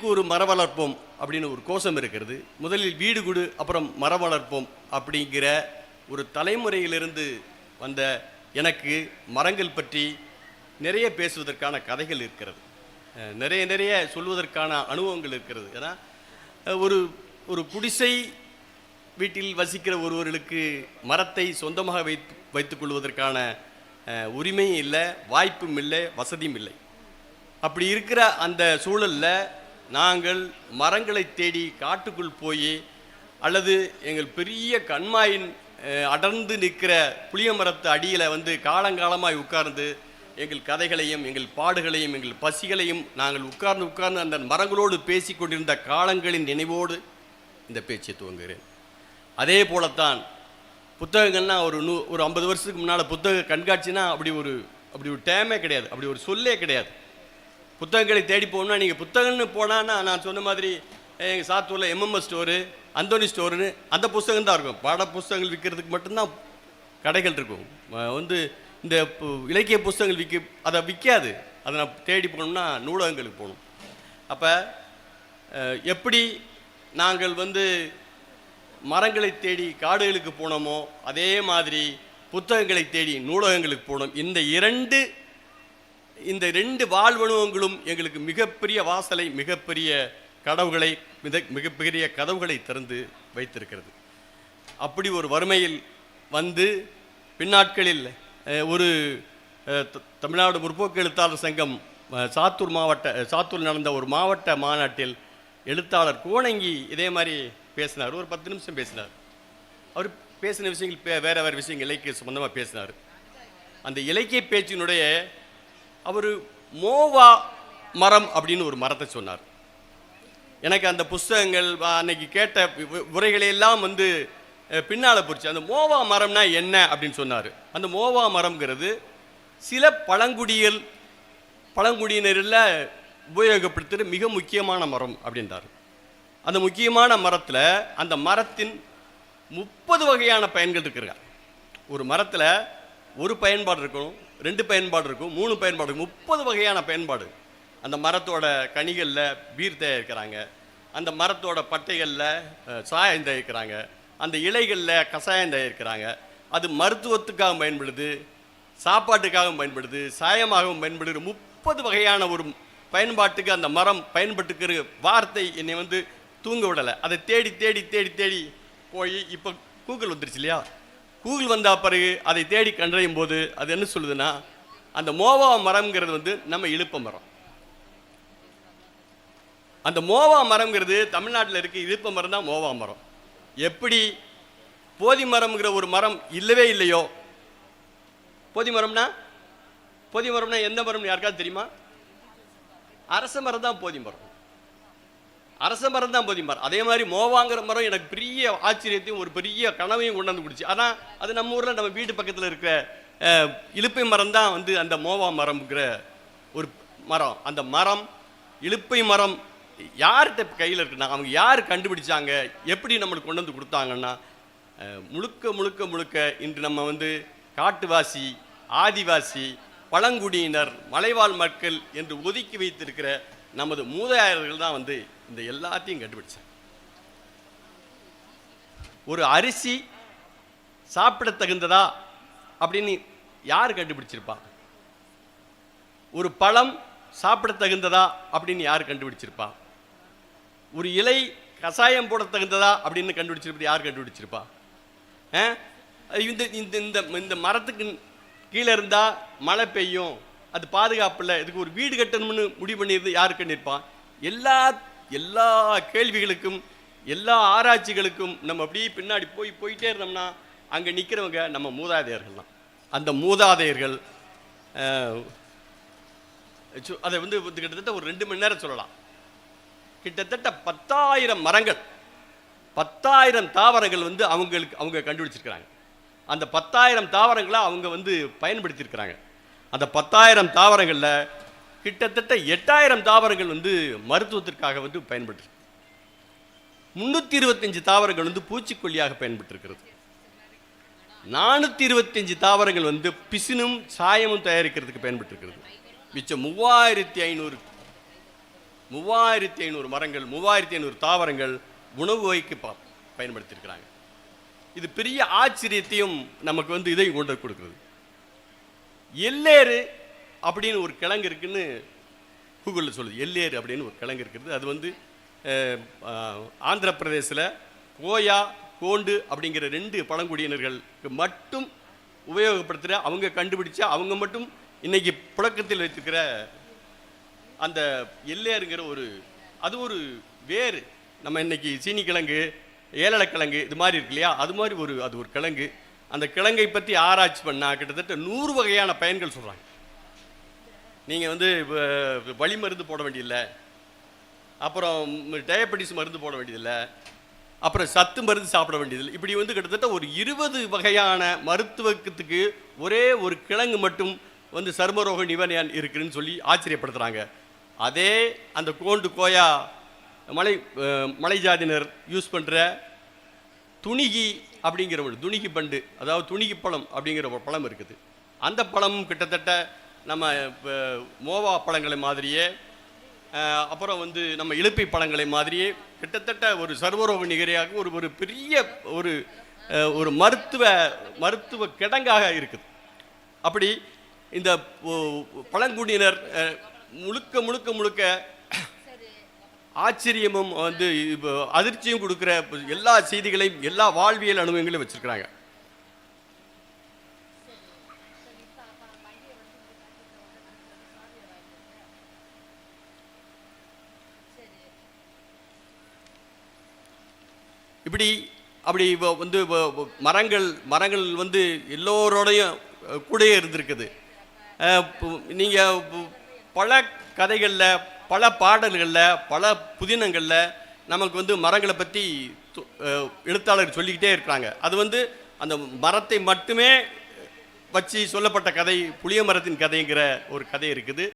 வீட்டுக்கு ஒரு மரம் வளர்ப்போம் அப்படின்னு ஒரு கோஷம் இருக்கிறது? முதலில் வீடு குடு அப்புறம் மரம் வளர்ப்போம் அப்படிங்கிற ஒரு தலைமுறையிலிருந்து வந்த எனக்கு மரங்கள் பற்றி நிறைய பேசுவதற்கான கதைகள் இருக்கிறது. நிறைய நிறைய சொல்வதற்கான அனுபவங்கள் இருக்கிறது. ஏன்னா ஒரு ஒரு குடிசை வீட்டில் வசிக்கிற ஒருவர்களுக்கு மரத்தை சொந்தமாக வைத்து வைத்துக் கொள்வதற்கான உரிமையும் இல்லை வாய்ப்பும் இல்லை வசதியும் இல்லை. அப்படி இருக்கிற அந்த சூழலில் நாங்கள் மரங்களை தேடி காட்டுக்குள் போய் அல்லது எங்கள் பெரிய கண்மாயின் அடர்ந்து நிற்கிற புளிய மரத்து அடியில் வந்து காலங்காலமாய் உட்கார்ந்து எங்கள் கதைகளையும் எங்கள் பாடுகளையும் எங்கள் பசிகளையும் நாங்கள் உட்கார்ந்து உட்கார்ந்து அந்த மரங்களோடு பேசி கொண்டிருந்த காலங்களின் நினைவோடு இந்த பேச்சை துவங்குகிறேன். அதே போலத்தான் புத்தகங்கள்னா ஒரு நூ ஒரு ஐம்பது வருஷத்துக்கு முன்னால் புத்தக கண்காட்சினா அப்படி ஒரு அப்படி ஒரு டேமே கிடையாது. அப்படி ஒரு சொல்லே கிடையாது. புத்தகங்களை தேடி போகணும்னா நீங்கள் புத்தகம்னு போனான்னா நான் சொன்ன மாதிரி எங்கள் சாத்தூரில் எம்எம்எஸ் ஸ்டோரு அந்தோனி ஸ்டோருன்னு அந்த புஸ்தகம் தான் இருக்கும். பாட புஸ்தகங்கள் விற்கிறதுக்கு மட்டும்தான் கடைகள் இருக்கும். வந்து இந்த பு- இலக்கிய புஸ்தகங்கள் விற்க அதை விற்காது அதை நான் தேடி போகணும்னா நூலகங்களுக்கு போகணும். அப்போ எப்படி நாங்கள் வந்து மரங்களை தேடி காடுகளுக்கு போனோமோ அதே மாதிரி புத்தகங்களை தேடி நூலகங்களுக்கு போனோம் இந்த இரண்டு இந்த ரெண்டு வாழ்வனுவங்களும் எங்களுக்கு மிகப்பெரிய வாசலை மிகப்பெரிய கடவுகளை மிக மிகப்பெரிய கதவுகளை திறந்து வைத்திருக்கிறது. அப்படி ஒரு வறுமையில் வந்து பின்னாட்களில் ஒரு த- தமிழ்நாடு முற்போக்கு எழுத்தாளர் சங்கம் சாத்தூர் மாவட்ட சாத்தூர் நடந்த ஒரு மாவட்ட மாநாட்டில் எழுத்தாளர் கோணங்கி இதே மாதிரி பேசினார். ஒரு பத்து நிமிஷம் பேசினார். அவர் பேசின விஷயங்கள் பே- வேறு விஷயங்கள் இலக்கிய சம்மந்தமாக பேசினார். அந்த இலக்கிய பேச்சினுடைய அவர் மோவா மரம் அப்படின்னு ஒரு மரத்தை சொன்னார். எனக்கு அந்த புஸ்தகங்கள் அன்னைக்கு கேட்ட உரைகளையெல்லாம் உரைகளை எல்லாம் வந்து பின்னால் பிடிச்சி அந்த மோவா மரம்னா என்ன அப்படின்னு சொன்னார். அந்த மோவா மரம்ங்கிறது சில பழங்குடியல் பழங்குடியினரில் உபயோகப்படுத்துகிற மிக முக்கியமான மரம் அப்படின்றார். அந்த முக்கியமான மரத்தில் அந்த மரத்தின் முப்பது வகையான பயன்கள் இருக்குங்க. ஒரு மரத்தில் ஒரு பயன்பாடு இருக்கும் ரெண்டு பயன்பாடு இருக்கும் மூணு பயன்பாடு இருக்கும். முப்பது வகையான பயன்பாடு. அந்த மரத்தோட கனிகளில் பீர் தயாரிக்கிறாங்க. அந்த மரத்தோட பட்டைகளில் சாயம் தயாரிக்கிறாங்க. அந்த இலைகளில் கஷாயம் தயாரிக்கிறாங்க. அது மருத்துவத்துக்காக பயன்படுது சாப்பாட்டுக்காகவும் பயன்படுது சாயமாகவும் பயன்படுகிற முப்பது வகையான ஒரு பயன்பாட்டுக்கு அந்த மரம் பயன்பட்டுக்கிற வார்த்தை என்னை வந்து தூங்க விடலை. அதை தேடி தேடி தேடி தேடி போய் இப்போ கூகுள் வந்துருச்சு இல்லையா? கூகுள் வந்த பிறகு அதை தேடி கண்டறியும் போது அது என்ன சொல்லுதுன்னா அந்த மோவா மரம்ங்கிறது வந்து நம்ம இழுப்ப மரம். அந்த மோவா மரம்ங்கிறது தமிழ்நாட்டில் இருக்க இழுப்ப மரம் தான் மோவா மரம். எப்படி போதி மரம்ங்கிற ஒரு மரம் இல்லவே இல்லையோ? போதி மரம்னா போதி மரம்னா எந்த மரம்னு யாருக்காவது தெரியுமா? அரச மரம் தான் போதி மரம். அரச மரம் தான் போதிம்பார் அதே மாதிரி மோவாங்கிற மரம் எனக்கு பெரிய ஆச்சரியத்தையும் ஒரு பெரிய கனவையும் கொண்டு வந்து கொடுச்சு ஆனால் அது நம்ம ஊரில் நம்ம வீட்டு பக்கத்தில் இருக்கிற இழுப்பை இலுப்பை மரம் தான் வந்து அந்த மோவா மரம்ங்கிற ஒரு மரம். அந்த மரம் இலுப்பை மரம் யார்கிட்ட கையில் இருக்குன்னா அவங்க யார் கண்டுபிடிச்சாங்க எப்படி நம்மளுக்கு கொண்டு வந்து கொடுத்தாங்கன்னா முழுக்க முழுக்க முழுக்க இன்று நம்ம வந்து காட்டுவாசி ஆதிவாசி பழங்குடியினர் மலைவாழ் மக்கள் என்று ஒதுக்கி வைத்திருக்கிற நமது மூதாதையர்கள் தான் வந்து இந்த எல்லாத்தையும் கண்டுபிடிச்சேன். ஒரு அரிசி சாப்பிட தகுந்ததா அப்படின்னு யார் கண்டுபிடிச்சிருப்பா? ஒரு பழம் சாப்பிட தகுந்ததா அப்படின்னு யார் கண்டுபிடிச்சிருப்பா? ஒரு இலை கசாயம் போட தகுந்ததா அப்படின்னு கண்டுபிடிச்சிருப்பது யார் கண்டுபிடிச்சிருப்பா? இந்த இந்த இந்த இந்த மரத்துக்கு கீழே இருந்தால் மழை பெய்யும் அது பாதுகாப்பில்லை இதுக்கு ஒரு வீடு கட்டணும்னு முடிவு பண்ணியிருந்து யார் கண்டிருப்பான் எல்லா எல்லா கேள்விகளுக்கும் எல்லா ஆராய்ச்சிகளுக்கும் நம்ம அப்படியே பின்னாடி போய் போயிட்டே இருந்தோம்னா அங்கே நிற்கிறவங்க நம்ம மூதாதையர்கள் தான் அந்த மூதாதையர்கள் அதை வந்து வந்து கிட்டத்தட்ட ஒரு ரெண்டு மணி நேரம் சொல்லலாம். கிட்டத்தட்ட பத்தாயிரம் மரங்கள் பத்தாயிரம் தாவரங்கள் வந்து அவங்களுக்கு அவங்க கண்டுபிடிச்சிருக்கிறாங்க. அந்த பத்தாயிரம் தாவரங்களை அவங்க வந்து பயன்படுத்தியிருக்கிறாங்க. அந்த பத்தாயிரம் தாவரங்களில் கிட்டத்தட்ட எட்டாயிரம் தாவரங்கள் வந்து மருத்துவத்திற்காக வந்து பயன்பட்டு முந்நூற்றி இருபத்தஞ்சு தாவரங்கள் வந்து பூச்சிக்கொல்லியாக பயன்பட்டுருக்கிறது. நானூற்றி இருபத்தஞ்சு தாவரங்கள் வந்து பிசினும் சாயமும் தயாரிக்கிறதுக்கு பயன்பட்டிருக்கிறது. மிச்சம் மூவாயிரத்தி ஐநூறு மூவாயிரத்தி ஐநூறு மரங்கள் மூவாயிரத்தி ஐநூறு தாவரங்கள் உணவு வகைக்கு ப பயன்படுத்தியிருக்கிறாங்க இது பெரிய ஆச்சரியத்தையும் நமக்கு வந்து இதையும் கொண்டு கொடுக்குறது. எல்லேரு அப்படின்னு ஒரு கிழங்கு இருக்குன்னு கூகுளில் சொல்லுது. எல்லேர் அப்படின்னு ஒரு கிழங்கு இருக்குது. அது வந்து ஆந்திர பிரதேசில் கோயா கோண்டு அப்படிங்கிற ரெண்டு பழங்குடியினர்களுக்கு மட்டும் உபயோகப்படுத்துகிற அவங்க கண்டுபிடிச்ச அவங்க மட்டும் இன்றைக்கி புழக்கத்தில் வைத்திருக்கிற அந்த எல்லேருங்கிற ஒரு அது ஒரு வேறு. நம்ம இன்னைக்கு சீனி கிழங்கு ஏலக்கிழங்கு இது மாதிரி இருக்கு இல்லையா? அது மாதிரி ஒரு அது ஒரு கிழங்கு. அந்த கிழங்கை பற்றி ஆராய்ச்சி பண்ணால் கிட்டத்தட்ட நூறு வகையான பயன்கள் சொல்கிறாங்க நீங்கள் வந்து வழி வலி மருந்து போட வேண்டியதில்லை. அப்புறம் டயபெட்டிஸ் மருந்து போட வேண்டியதில்லை. அப்புறம் சத்து மருந்து சாப்பிட வேண்டியதில்லை. இப்படி வந்து கிட்டத்தட்ட ஒரு இருபது வகையான மருத்துவத்துக்கு ஒரே ஒரு கிழங்கு மட்டும் வந்து சர்மரோக நிவாரணம் இருக்குன்னு சொல்லி ஆச்சரியப்படுத்துகிறாங்க அதே அந்த கோண்டு கோயா மலை மலை ஜாதியினர் யூஸ் பண்ணுற துணிகி அப்படிங்கிற ஒரு துணிகி பண்டு அதாவது துணிகி பழம் அப்படிங்கிற ஒரு பழம் இருக்குது. அந்த பழமும் கிட்டத்தட்ட நம்ம இப்போ மோவா பழங்களை மாதிரியே அப்புறம் வந்து நம்ம இழுப்பை பழங்களை மாதிரியே கிட்டத்தட்ட ஒரு சர்வரோக நிகரையாக ஒரு ஒரு பெரிய ஒரு ஒரு மருத்துவ மருத்துவ கிடங்காக இருக்குது. அப்படி இந்த பழங்குடியினர் முழுக்க முழுக்க முழுக்க ஆச்சரியமும் வந்து அதிர்ச்சியும் கொடுக்குற எல்லா செய்திகளையும் எல்லா வாழ்வியல் அனுபவங்களையும் வச்சுருக்கிறாங்க. இப்படி அப்படி வ- வந்து வ- மரங்கள் மரங்கள் வந்து எல்லோரோடையும் கூடயே இருந்திருக்குது. நீங்கள் பல கதைகளில் பல பாடல்களில் பல புதினங்களில் நமக்கு வந்து மரங்களை பற்றி எழுத்தாளர் சொல்லிக்கிட்டே இருக்கிறாங்க. அது வந்து அந்த மரத்தை மட்டுமே வச்சு சொல்லப்பட்ட கதை புளிய மரத்தின் கதைங்கிற ஒரு கதை இருக்குது.